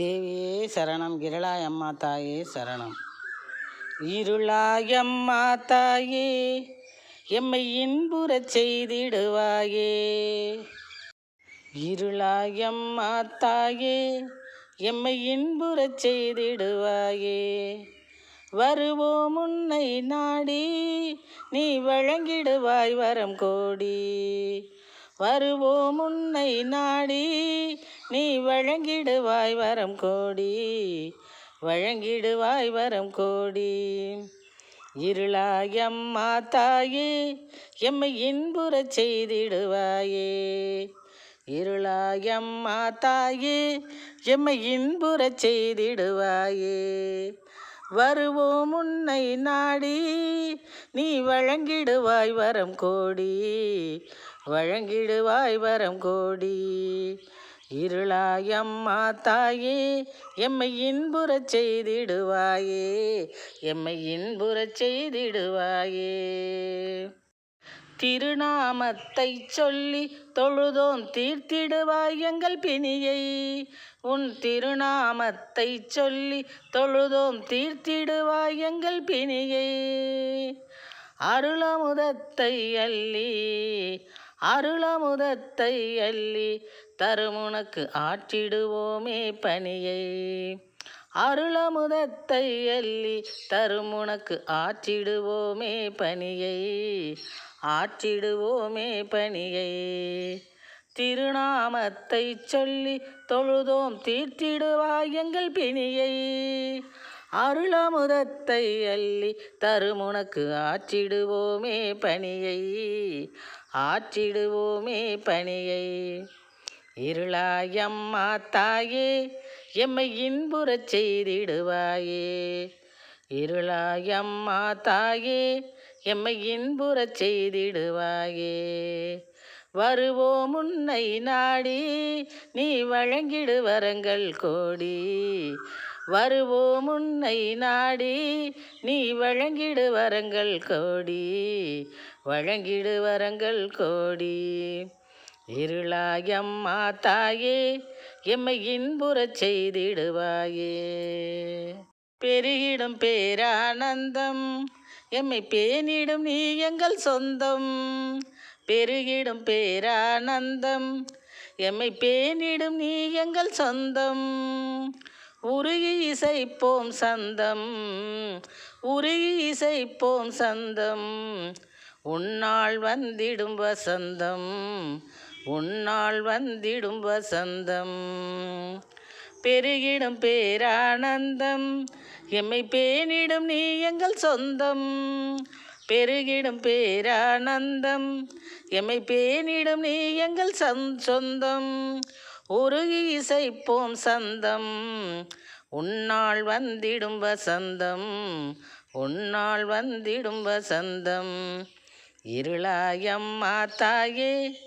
தேவியே சரணம் கிரளாயம்மா தாயே சரணம். இருளாயம்மா தாயே எம்மை இன்புறச் செய்திடுவாயே. இருளாயம்மா தாயே எம்மை இன்புறச் செய்திடுவாயே. வருவோம் உன்னை நாடி நீ வழங்கிடுவாய் வரம் கோடி. வருவோம் உன்னை நாடி நீ வழங்கிடுவாய் வரம் கோடி வழங்கிடுவாய் வரம் கோடி. இருளாய் அம்மா தாயே எம்மை இன்புறச் செய்திடுவாயே. இருளாய் அம்மா தாயே எம்மை இன்புறச் செய்திடுவாயே. வருவோம் உன்னை நாடி நீ வழங்கிடுவாய் வரம் கோடி வழங்கிடுவாய் வரம் கோடி. இருளாயம்மா தாயே எம்மை இன்புறச் செய்திடுவாயே எம்மை இன்புறச் செய்திடுவாயே. திருநாமத்தை சொல்லி தொழுதோம் தீர்த்திடுவாய் எங்கள் பிணியை. உன் திருநாமத்தை சொல்லி தொழுதோம் தீர்த்திடுவாய் எங்கள் பிணியை. அருளமுதத்தை அள்ளி அருளமுதத்தை அள்ளி தருமுனக்கு ஆற்றிடுவோமே பணியை. அருளமுதத்தை அள்ளி தருமுனக்கு ஆற்றிடுவோமே பணியை. ஆற்றிடுவோமே பணியை. திருநாமத்தை சொல்லி தொழுதோம் தீர்த்திடுவாய் எங்கள் பிணியை. அருளமுதத்தை அள்ளி தருமுனக்கு ஆற்றிடுவோமே பணியை. ஆற்றிடுவோமே பணியை. இருளாயம்மா தாயே எம்மை இன்புறச் செய்திடுவாயே. இருளாயம்மா தாயே எம்மை இன்புறச் செய்திடுவாயே. வருவோம் உன்னை நாடி நீ வழங்கிடு வரங்கள் கோடி. வருவோம் உன்னை நாடி. நீ வழங்கிடு வரங்கள் கோடி. வழங்கிடு வரங்கள் கோடி. இருளாயம்மா தாயே எம்மை இன்புறச் செய்திடுவாயே. பெருகிடும் பேரானந்தம் எம்மை பேணிடும் நீ எங்கள் சொந்தம். பெருகிடும் பேரானந்தம் எம்மை பேணிடும் நீ எங்கள் சொந்தம். உருகி இசைப்போம் சந்தம் உருகி இசைப்போம் சந்தம். உன்னால் வந்திடும் வசந்தம் உன்னால் வந்திடும் வசந்தம். பெருகிடும் பேரானந்தம் எம்மை பேணிடும் நீ எங்கள் சொந்தம். பெருகிடும் பேரானந்தம் எம்மை பேணிடும் நீ எங்கள் சந் சொந்தம். உருகி இசைப்போம் சந்தம். உன்னால் வந்திடும் வசந்தம். உன்னால் வந்திடும் வசந்தம். இருளாயம்மா தாயே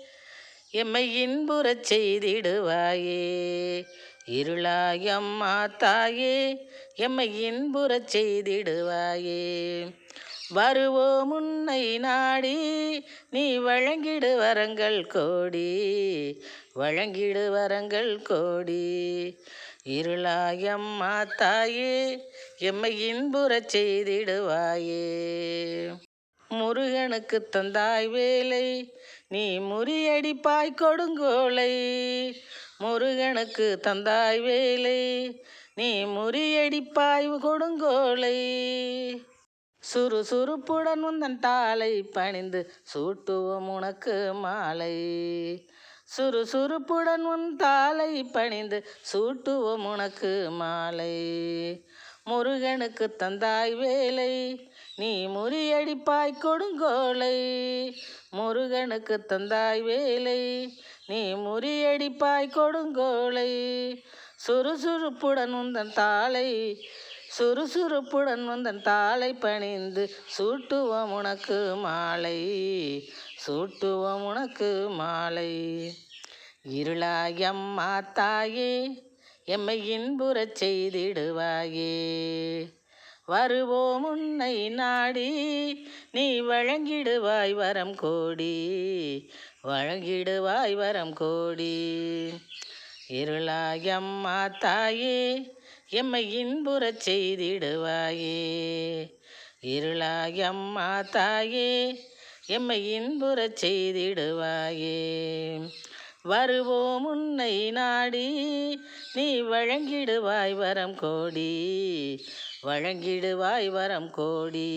எம்மை இன்புறச் செய்திடுவாயே. இருளாயம்மா தாயே எம்மை இன்புறச் செய்திடுவாயே. வருவோம் உன்னை நாடி நீ வழங்கிடு வரங்கள் கோடி. வழங்கிடு வரங்கள் கோடி. இருளாயம்மா தாயே எம்மை இன்புறச் செய்திடுவாயே. முருகனுக்கு தந்தாய் வேலை நீ முறியடிப்பாய் கொடுங்கோலை. முருகனுக்கு தந்தாய் வேலை நீ முறியடிப்பாய் கொடுங்கோலை. சுறுசுறுப்புடன் உந்தன் தாளை பணிந்து சூட்டுவோம் உனக்கு மாலை. சுறுசுறுப்புடன் உன் தாளை பணிந்து சூட்டுவோம் உனக்கு மாலை. முருகனுக்கு தந்தாய் வேலை நீ முறியடிப்பாய் கொடுங்கோலை. முருகனுக்கு தந்தாய் வேலை நீ முறியடிப்பாய் கொடுங்கோலை. சுறுசுறுப்புடன் உந்தன் தாளை சுறுசுறுப்புடன் வந்தன் தாளை பணிந்து சூட்டுவோம் உனக்கு மாலை சூட்டுவோம் உனக்கு மாலை. இருளாயம்மா தாயே எம்மை இன்புறச் செய்திடுவாயே. வருவோம் உன்னை நாடி நீ வழங்கிடுவாய் வரம் கோடி வழங்கிடுவாய் வரம் கோடி. இருளாயம்மா தாயே எம்மை இன்புறச் செய்திடுவாயே. இருளாயம்மா தாயே எம்மை இன்புறச் செய்திடுவாயே. வருவோம் உன்னை நாடி நீ வழங்கிடுவாய் வரம் கோடி. வழங்கிடுவாய் வரம் கோடி.